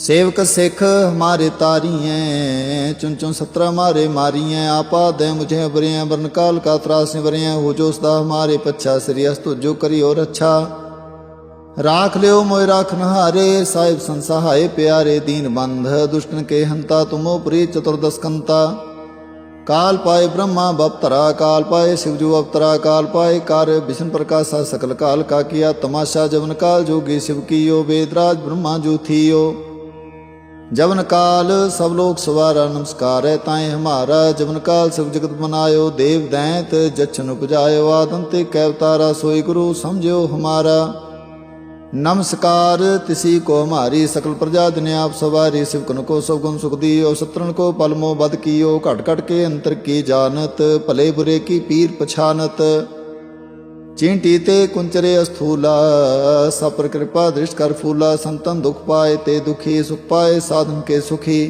सेवक सिख हमारे तारियें, चुन चुन सत्रह हमारे मारियें, आपा दे मुझे बरियाँ बरनकाल का त्रास निवरियाँ हो जो सदा हमारे पच्छा श्रेयस जो करी और अच्छा। राख लियो मोय राख नहारे साहिब संसहाय प्यारे, दीन बंध, दुष्टन के हंता, तुमो प्री चतुर्दशकंता काल पाए ब्रह्मा बपतरा, काल पाए शिवजु अवतरा, काल पाए कार्य विष्णु प्रकाशा, सकल काल का किया तमाशा, जवन काल जोगी शिव की यो, वेदराज ब्रह्मा जो थी यो। ਜਵਨ ਕਾਲ, ਸਭ ਲੋਕ ਸਵਾਰਾ ਨਮਸਕਾਰੈ ਤਾਏ ਹਮਾਰਾ। ਜਵਨ ਕਾਲ, ਸਭ ਜਗਤ ਬਨਾਇਓ ਦੇਵ ਦੈਂਤ ਜਚਨ ਉਪਜਾਇਓ। ਆਦਮ ਤੇ ਕੈਵਤਾਰਾ ਸੋਈ ਗੁਰੂ ਸਮਝਿਓ ਹਮਾਰਾ। ਨਮਸਕਾਰ, ਤਿਸੀ ਕੋ ਹਮਾਰੀ, ਸਕਲ ਪ੍ਰਜਾ ਦਿਨ ਆਪ ਸਵਾਰੀ। ਸਿਵਕਨ ਕੋ, ਸਭ ਗੁਣ ਸੁਖ ਦੀਓ ਸਤਰਨ ਕੋ ਪਲਮੋ ਬਦ ਕੀਓ। ਘਟ ਘਟ ਕੇ ਅੰਤਰ ਕੀ ਜਾਣਤ, ਭਲੇ ਬੁਰੇ ਕੀ ਪੀਰ ਪਛਾਨਤ। ਚਿੰਟੀ ਤੇ ਕੁੰਚਰੇ ਅਸਥੂਲਾ ਸਪਰ ਕਿਰਪਾ ਦ੍ਰਿਸ਼ਟ ਕਰ ਫੂਲਾ, ਸੰਤਨ ਦੁਖ ਪਾਏ ਤੇ ਦੁਖੀ, ਸੁਖ ਪਾਏ ਸਾਧਨ ਕੇ ਸੁਖੀ।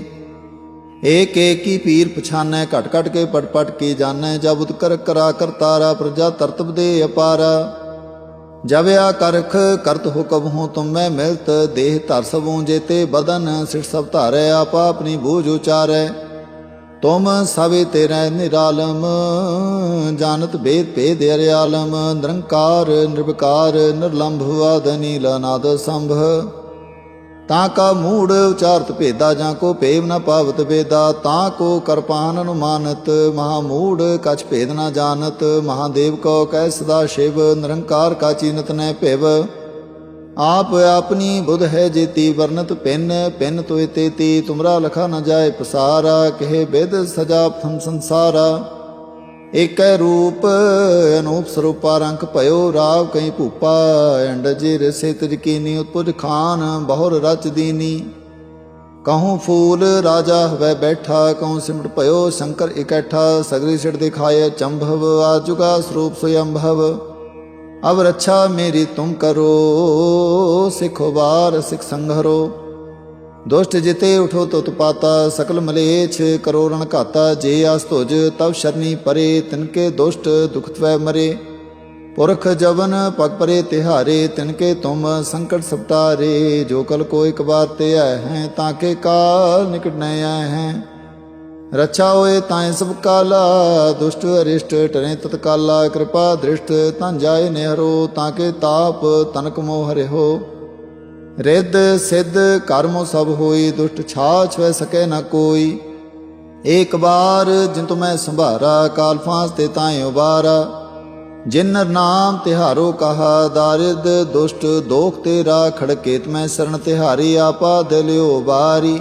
ਏਕ ਏਕ ਕੀ ਪੀਰ ਪਛਾਨੈ, ਘਟ ਘਟ ਕੇ ਪਟ ਪਟ ਕੇ ਜਾਣੈ ਜਬ ਉਤ ਕਰਾ ਕਰਤਾਰਾ ਪ੍ਰਜਾ ਤਰਤਬ ਦੇ ਅਪਾਰਾ। ਜਬ ਆ ਕਰਖ ਕਰਤ ਹੁਕਮ ਹੋ ਤੁਮ ਮੈਂ ਮਿਲਤ, ਦੇਹ ਧਰ ਸਭੂ ਜੇਤੇ ਬਦਨ ਸਿਰ ਸਭ ਧਾਰੈ, ਆਪਾ ਆਪਣੀ ਬੂਝ ਉਚਾਰੈ। ਤੁਮ ਸਵੇ ਤੇਰੇ ਨਿਰਾਲਮ, ਜਾਣਤ ਭੇਦ ਭੇਦ ਅਰਿਆਲਮ, ਨਿਰੰਕਾਰ, ਨਿਰਵਕਾਰ, ਨਿਰਲੰਭ ਵਾਦ ਨੀਲ ਸੰਭ। ਤਾਂ ਕਾ ਮੂੜ ਉਚਾਰਤ ਭੇਦਾ, ਜਾਂ ਕੋ ਭੇਵ ਨ ਪਾਵਤ ਵੇਦਾ ਤਾਂ ਕੋ ਕਰਪਾਨ ਅਨੁਮਾਨਤ, ਮਹਾ ਮੂੜ ਕਛ ਭੇਦ ਨ ਜਾਣਤ, ਮਹਾਦੇਵ ਕੋ ਕੈ ਸਦਾ ਸ਼ਿਵ, ਨਿਰੰਕਾਰ ਕਾ ਚੀਨਤ ਨੈ ਭਿਵ। ਆਪ ਆਪਣੀ ਬੁਧ ਹੈ ਜੇਤੀ ਵਰਨਤ ਪਿੰਨ ਪਿੰਨ ਤੋਇ ਤੇਤੀ ਤੁਮਰਾ ਲਖਾ ਨ ਜਾਏ ਪਸਾਰਾ, ਕਹੇ ਬਿਦ ਸਜਾ ਫੰ ਸੰਸਾਰਾ। ਏਕੈ ਰੂਪ, ਅਨੂਪ ਸਰੂਪਾ ਰੰਗ ਭਇਓ ਰਾਵ ਕਈ ਭੂਪਾ, ਅੰਡ ਜਿਰ ਸੇ ਤਜ ਉਤਪੁਜ ਖਾਨ, ਬਹੁਰ ਰਚ ਦੀਨੀ। ਕਹੂੰ ਫੂਲ ਰਾਜਾ ਹਵੈ ਬੈਠਾ, ਕਹੂੰ ਸਿਮਟ ਭਇਓ ਸ਼ੰਕਰ ਇਕੱਠਾ, ਸਗਰੀ ਸਿੜ ਦਿਖਾਏ ਚੰਭਵ, ਆਜੁਗਾ ਸਰੂਪ ਸੁਯੰਭਵ। ਅਬ ਰੱਛਾ ਮੇਰੀ ਤੁਮ ਕਰੋ, ਸਿਖੋ ਬਾਰ ਸਿਖ ਸੰਘਰੋ। ਦੁਸ਼ਟ ਜਿਤੇ ਉਠੋ ਤੁਤ ਪਾਤਾ, ਸਕਲ ਮਲੇਛ ਕਰੋ ਰਣ ਘਾਤਾ। ਜੇ ਆਸ ਧੁਜ ਤਵ ਸ਼ਰਨੀ ਪਰੇ ਤਿਨਕੇ ਦੁਸ਼ਟ ਦੁਖ ਤਵੈ ਮਰੇ। ਪੁਰਖ ਜਵਨ ਪਗ ਪਰੇ ਤਿਹਾਰੇ ਤਿਨਕੇ ਤੁਮ ਸੰਕਟ ਸਪਟਾਰੇ ਜੋ ਕਲ ਕੋ ਇਕ ਬਾਰ ਤੇ ਆਏ ਹੈ, ਤਾਂ ਕੇ ਕਾਲ ਨਿਕਟ ਨ ਆਏ ਹੈ। ਰਛਾ ਹੋਏ ਤਾਏ ਸਭ ਕਾਲਾ, ਦੁਸ਼ਟ ਅਰਿਸ਼ਟ ਟਰੇ ਤਤਕਾਲਾ ਕਿਰਪਾ ਦ੍ਰਿਸ਼ਟ ਤਾਂ ਜਾਏ ਨਿਹਰੋ, ਤਾਂ ਕੇ ਤਾਪ ਤਨਕ ਮੋਹ ਹਰਿਓ ਰਿੱਧ ਸਿੱਧ ਕਰਮੋ ਸਭ ਹੋਈ, ਦੁਸ਼ਟ ਛਾਛ ਵੈ ਸਕੈ ਨਾ ਕੋਈ। ਏਕ ਬਾਰ ਜਿਨ ਤੁ ਮੈਂ ਸੰਭਾਰਾ, ਕਾਲ ਫਾਂਸ ਤੇ ਤਾਏ ਉਬਾਰਾ। ਜਿਨ ਨਾਮ ਤਿਹਾਰੋ ਕਹਾ, ਦਾਰਿਦ ਦੁਸ਼ਟ ਦੋਖ ਤੇਰਾ, ਖੜਕੇਤ ਮੈਂ ਸਰਣ ਤਿਹਾਰੀ, ਆਪਾ ਦਿਲਿਓ ਬਾਰੀ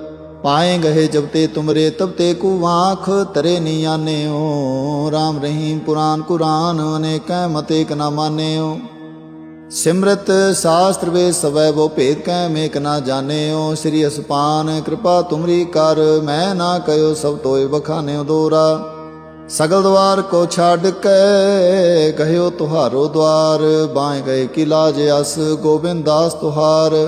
ਪਾਏ ਗਏ ਜਬ ਤੇ ਤੁਮਰੇ, ਤਬ ਤੇ ਕੂ ਆਂਖ ਤਰੇ ਨੀ ਆਨਿਓ। RAM ਰਹੀਮ ਪੁਰਾਨ ਕੁਰਾਨ, ਅਨੇਕੈ ਮਤੇ ਕ ਨਾ ਮਾਨਿਓ। ਸਿਮਰਤ ਸ਼ਾਸਤਰ ਵੇ ਸਵੈ ਬੋ ਭੇਦ ਕੈ, ਮੇਕ ਨਾ ਜਾਣਿਓ। ਸ੍ਰੀ ਅਸਪਾਨ ਕਿਰਪਾ ਤੁਮਰੀ ਕਰ, ਮੈਂ ਨਾ ਕਯੋ ਸਭ ਤੋਏ ਬਖਾਨਿਓ ਦੋਰਾ। ਸਗਲ ਦਵਾਰ ਕੋ ਛੱਡ ਕੇ, ਕਹਿਓ ਤੁਹਾਰੋ ਦਵਾਰ। ਬਾਏ ਗਏ ਕਿਲਾ ਜੇ ਅਸ, ਗੋਬਿੰਦ ਦਾਸ ਤੁਹਾਰ।